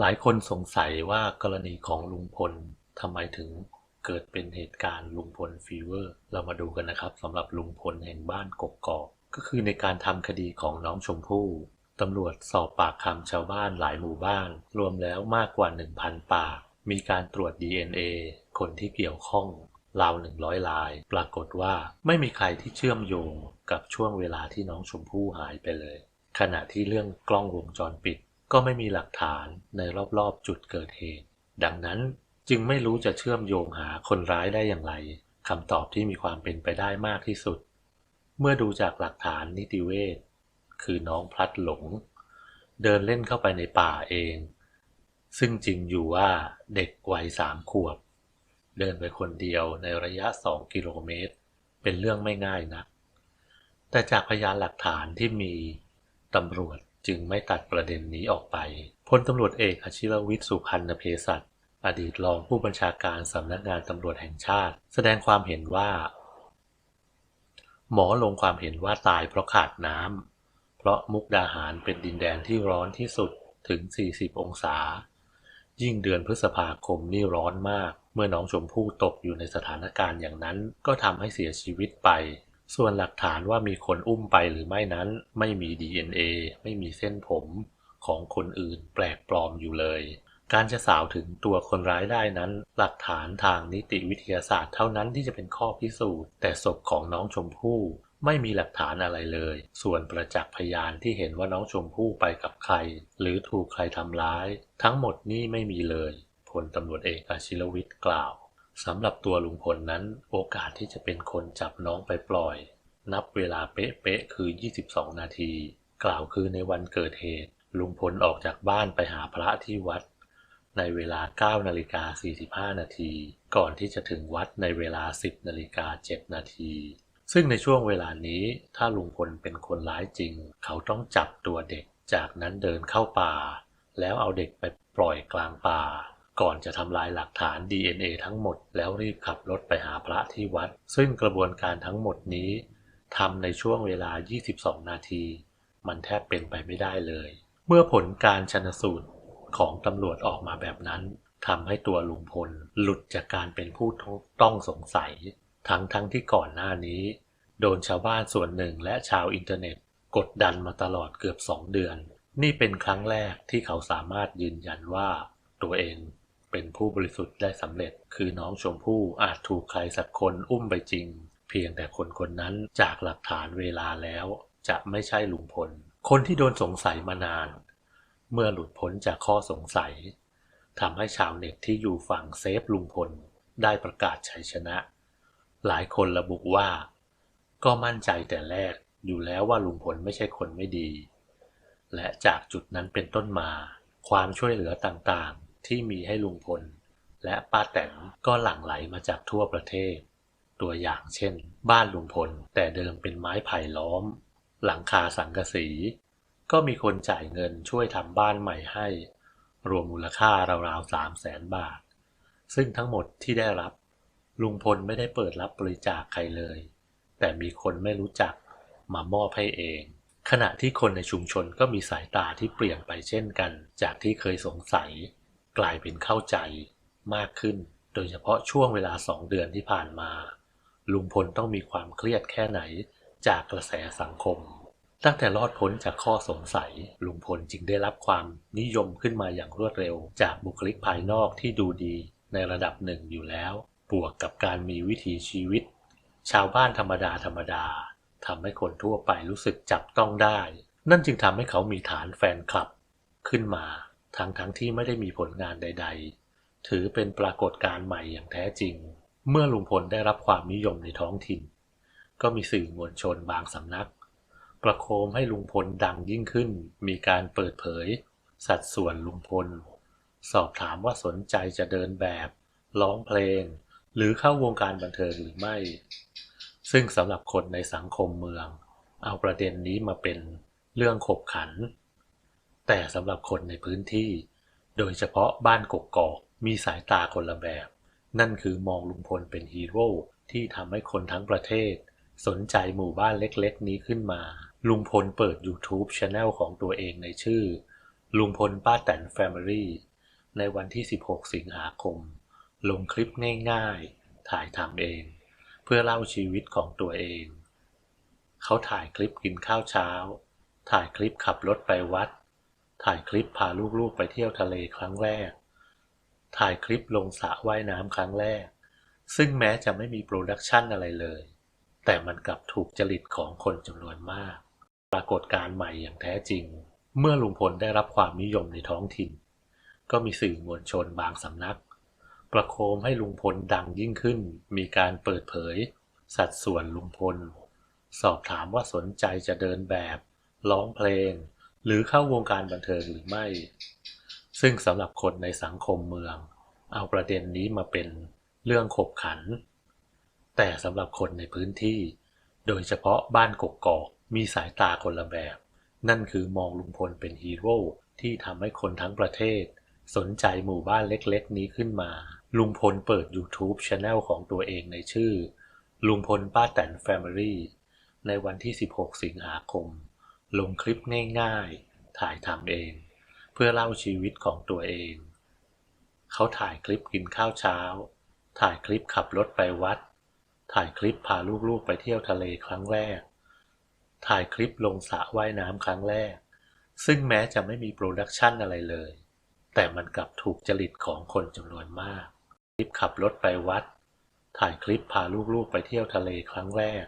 หลายคนสงสัยว่ากรณีของลุงพลทำไมถึงเกิดเป็นเหตุการณ์ลุงพลฟีเวอร์ เรามาดูกันนะครับสำหรับลุงพลแห่งบ้านกกอก ก็คือในการทำคดีของน้องชมพู่ตำรวจสอบปากคำชาวบ้านหลายหมู่บ้าน รวมแล้วมากกว่า 1,000 ปาก มีการตรวจ DNA คนที่เกี่ยวข้องราว 100 ลาย ปรากฏว่าไม่มีใครที่เชื่อมโยงกับช่วงเวลาที่น้องชมพู่หายไปเลย ขณะที่เรื่องกล้องวงจรปิด ก็ไม่มีหลักฐานในรอบๆจุดเกิดเหตุ ดังนั้นจึงไม่รู้จะเชื่อมโยงหาคนร้ายได้อย่างไรคำตอบที่มีความเป็นไปได้มากที่สุด เมื่อดูจากหลักฐานนิติเวชคือน้องพลัดหลง เดินเล่นเข้าไปในป่าเอง ซึ่งจริงอยู่ว่าเด็กวัยสามขวบ เดินไปคนเดียวในระยะสองกิโลเมตร เป็นเรื่องไม่ง่ายนัก แต่จากพยานหลักฐานที่มีตำรวจ จึงไม่ตัดประเด็นนี้ออกไปพลตำรวจเอกอชิรวิทย์สุพันธเพศัตอดีตรองผู้บัญชาการสำนักงานตำรวจแห่งชาติ แสดงความเห็นว่า หมอลงความเห็นว่าตายเพราะขาดน้ำเพราะมุกดาหารเป็นดินแดนที่ร้อนที่สุดถึง 40 องศา ยิ่งเดือนพฤษภาคมนี่ร้อนมาก เมื่อน้องชมพู่ตกอยู่ในสถานการณ์อย่างนั้น ก็ทำให้เสียชีวิตไป ส่วนหลักฐานว่ามีคนอุ้มไปหรือไม่นั้นไม่มี DNA ไม่มีเส้นผมของคนอื่นแปลกปลอมอยู่เลย การจะสาวถึงตัวคนร้ายได้นั้น หลักฐานทางนิติวิทยาศาสตร์เท่านั้นที่จะเป็นข้อพิสูจน์ แต่ศพของน้องชมพู่ไม่มีหลักฐานอะไรเลย ส่วนประจักษ์พยานที่เห็นว่าน้องชมพู่ไปกับใคร หรือถูกใครทำร้าย ทั้งหมดนี้ไม่มีเลยพลตำรวจเอกอาชิรวิทย์กล่าว สำหรับตัวลุงพลนั้นโอกาสที่จะเป็นคนจับน้องไปปล่อย นับเวลาเป๊ะๆคือ 22 นาที กล่าวคือในวันเกิดเหตุ ลุงพลออกจากบ้านไปหาพระที่วัด ในเวลา 9 นาฬิกา 45 นาที ก่อนที่จะถึงวัดในเวลา 10 นาฬิกา 7 นาที ซึ่งในช่วงเวลานี้ถ้าลุงพลเป็นคนร้ายจริง เขาต้องจับตัวเด็ก จากนั้นเดินเข้าป่า แล้วเอาเด็กไปปล่อยกลางป่า ก่อนจะทำลายหลักฐาน DNA ทั้งหมดแล้วรีบขับรถไปหาพระที่วัด ซึ่งกระบวนการทั้งหมดนี้ทำในช่วงเวลา 22 นาที มันแทบเป็นไปไม่ได้เลย เมื่อผลการชนสูตรของตำรวจออกมาแบบนั้นทำให้ตัวลุงพลหลุดจากการเป็นผู้ต้องสงสัย ทั้งทั้งที่ก่อนหน้านี้ โดนชาวบ้านส่วนหนึ่งและชาวอินเทอร์เน็ต กดดันมาตลอดเกือบสองเดือน นี่เป็นครั้งแรกที่เขาสามารถยืนยันว่า ตัวเอง เป็นผู้บริสุทธิ์ได้สำเร็จ คือน้องชมพู่อาจถูกใครสักคนอุ้มไปจริง เพียงแต่คนคนนั้นจากหลักฐานเวลาแล้ว จะไม่ใช่ลุงพล คนที่โดนสงสัยมานาน เมื่อหลุดพ้นจากข้อสงสัยทำให้ชาวเน็ตที่อยู่ฝั่งเซฟลุงพล ได้ประกาศชัยชนะ หลายคนระบุว่า ก็มั่นใจแต่แรกอยู่แล้วว่าลุงพลไม่ใช่คนไม่ดี และจากจุดนั้นเป็นต้นมา ความช่วยเหลือต่างๆ ที่มีให้ลุงพล และป้าแตนก็หลั่งไหลมาจากทั่วประเทศ ตัวอย่างเช่น บ้านลุงพลแต่เดิมเป็นไม้ไผ่ล้อม หลังคาสังกะสี ก็มีคนจ่ายเงินช่วยทำบ้านใหม่ให้ รวมมูลค่าราวๆสามแสนบาท ซึ่งทั้งหมดที่ได้รับ ลุงพลไม่ได้เปิดรับบริจาคใครเลย แต่มีคนไม่รู้จักมามอบให้เองขณะที่คนในชุมชนก็มีสายตาที่เปลี่ยนไปเช่นกัน จากที่เคยสงสัย กลายเป็นเข้าใจมากขึ้น โดยเฉพาะช่วงเวลาสองเดือนที่ผ่านมา ลุงพลต้องมีความเครียดแค่ไหนจากกระแสสังคม ตั้งแต่รอดพ้นจากข้อสงสัย ลุงพลจึงได้รับความนิยมขึ้นมาอย่างรวดเร็ว จากบุคลิกภายนอกที่ดูดีในระดับหนึ่งอยู่แล้ว บวกกับการมีวิถีชีวิต ชาวบ้านธรรมดาธรรมดาทำให้คนทั่วไปรู้สึกจับต้องได้ นั่นจึงทำให้เขามีฐานแฟนคลับขึ้นมา ทั้งทั้งที่ไม่ได้มีผลงานใด ๆ ถือเป็นปรากฏการณ์ใหม่อย่างแท้จริง เมื่อลุงพลได้รับความนิยมในท้องถิ่น ก็มีสื่อมวลชนบางสำนัก ประโคมให้ลุงพลดังยิ่งขึ้น มีการเปิดเผย สัดส่วนลุงพล สอบถามว่าสนใจจะเดินแบบ ร้องเพลง หรือเข้าวงการบันเทิงหรือไม่ ซึ่งสำหรับคนในสังคมเมือง เอาประเด็นนี้มาเป็นเรื่องขบขัน แต่สำหรับคนในพื้นที่ โดยเฉพาะบ้านกกอกมีสายตาคนละแบบ นั่นคือมองลุงพลเป็นฮีโร่ที่ทำให้คนทั้งประเทศ สนใจหมู่บ้านเล็กๆ นี้ขึ้นมา ลุงพลเปิด YouTube c h anel ของตัวเองในชื่อ ลุงพลป้าแตนแฟมิลี่ในวันที่ 16 สิงหาคม ลงคลิปง่ายๆ ถ่ายทำเอง เพื่อเล่าชีวิตของตัวเอง เขาถ่ายคลิปกินข้าวเช้า ถ่ายคลิปขับรถไปวัด ถ่ายคลิปพาลูกๆไปเที่ยวทะเลครั้งแรก ถ่ายคลิปลงสระว่ายน้ำครั้งแรก ซึ่งแม้จะไม่มีโปรดักชันอะไรเลย แต่มันกลับถูกจริตของคนจำนวนมาก ปรากฏการณ์ใหม่อย่างแท้จริง เมื่อลุงพลได้รับความนิยมในท้องถิ่น ก็มีสื่อมวลชนบางสำนัก ประโคมให้ลุงพลดังยิ่งขึ้น มีการเปิดเผย สัดส่วนลุงพล สอบถามว่าสนใจจะเดินแบบ ร้องเพลง หรือเข้าวงการบันเทิงหรือไม่ ซึ่งสำหรับคนในสังคมเมือง เอาประเด็นนี้มาเป็นเรื่องขบขัน แต่สำหรับคนในพื้นที่ โดยเฉพาะบ้านกกอกมีสายตาคนละแบบ นั่นคือมองลุงพลเป็นฮีโร่ที่ทำให้คนทั้งประเทศ สนใจหมู่บ้านเล็กๆ นี้ขึ้นมา ลุงพลเปิด YouTube Channel ของตัวเองในชื่อ ลุงพลป้าแตน Family ในวันที่ 16 สิงหาคม ลงคลิปง่ายๆ ถ่ายทำเอง เพื่อเล่าชีวิตของตัวเอง เขาถ่ายคลิปกินข้าวเช้า ถ่ายคลิปขับรถไปวัด ถ่ายคลิปพาลูกๆไปเที่ยวทะเลครั้งแรก ถ่ายคลิปลงสระว่ายน้ำครั้งแรก ซึ่งแม้จะไม่มีโปรดักชันอะไรเลย แต่มันกลับถูกจริตของคนจำนวนมาก คลิปขับรถไปวัด ถ่ายคลิปพาลูกๆไปเที่ยวทะเลครั้งแรก